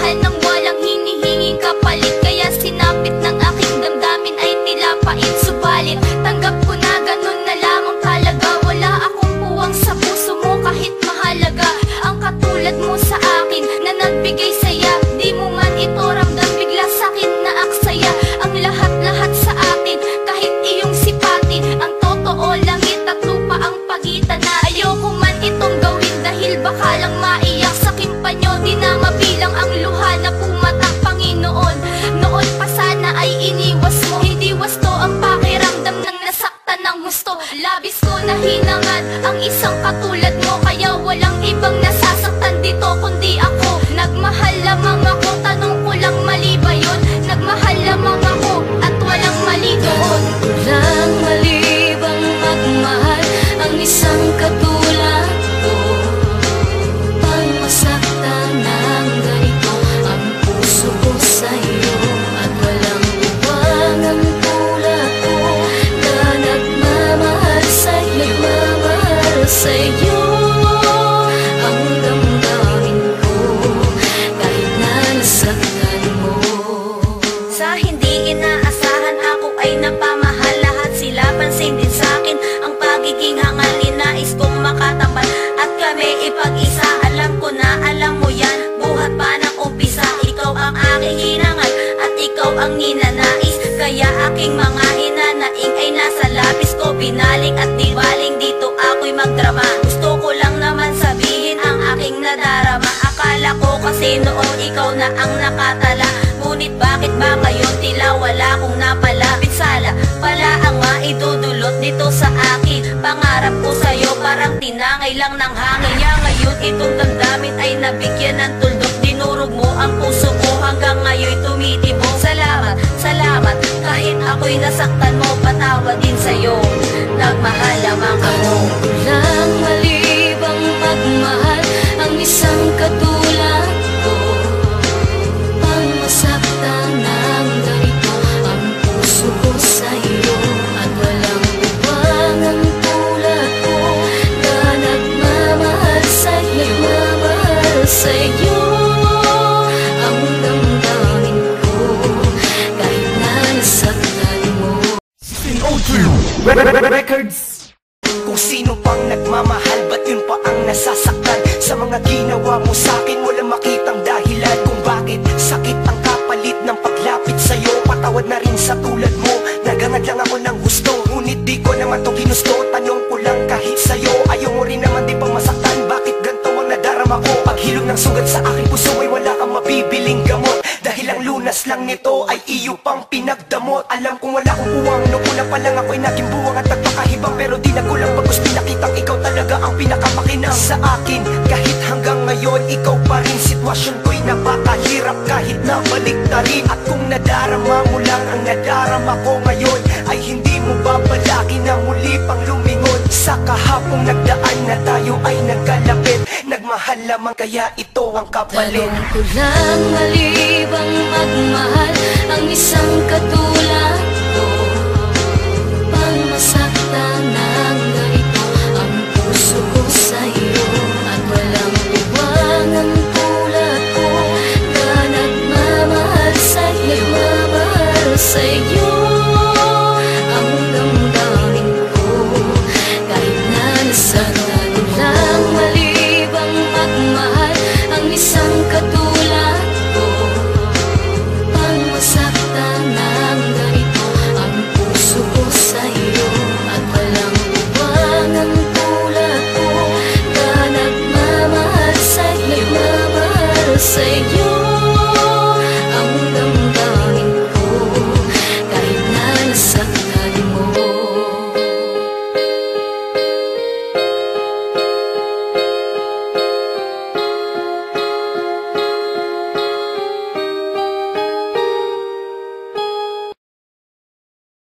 还能。Na hinangad ang isang katulad mo Kaya walang ibang nasasaktan Nagmamahal sa iyo ang damdamin ko kahit na nasaktan mo. Sa hindi inaasahan ako ay napamahal. Lahat sila pansin din sa'kin. Ang pagiging hangal kong makatapat At kami ipag-isa Alam ko na alam mo yan. Buhat pa ng umpisa Ikaw ang aking hinangal. At ikaw ang ninanais Kaya aking mga hinanaing Ay nasa lapis ko. Binaling at dibaling Dito ako'y magdrama. Gusto ko lang naman sabihin Ang aking nadarama. Akala ko kasi noon ikaw na ang nakatala. Ngunit bakit ba ngayon tila wala kong napala Pinsala pala ang maidudulot nito sa akin. Pangarap ko sa'yo parang tinangay lang ng hangin. Kaya ngayon itong damdamin ay nabigyan ng tuldok Dinurog mo ang puso ko hanggang ngayon tumitibok Salamat, salamat. Kahit ako'y nasaktan mo Patawad Records. Kung sino pang nagmamahal Ba't yun pa ang nasasaktan? Sa mga ginawa mo sa'kin Walang makitang dahilan Kung bakit sakit ang kapalit ng paglapit sa'yo. Patawad na rin sa tulad mo. Nagangad lang ako ng gusto Ngunit di ko naman to ginusto pang pinagdamot. Alam kong wala kong puwang Noong una pa lang ako'y naging buwang At nagpakahibang Pero di na ko lang pagkus Pinakitang ikaw talaga ang pinakamakinang Sa akin kahit hanggang ngayon Ikaw pa rin sitwasyon ko'y napakahirap Kahit na balik na rin. At kung nadarama mo lang ang nadarama ko ngayon Ay hindi mo babalakin na muli pang lumingon? Sa kahapong nagdaan na tayo ay nagkalapit Nagmahal lamang kaya ito ang kapalit. Tanong ko lang malibang magmahal ang isang katulad ko na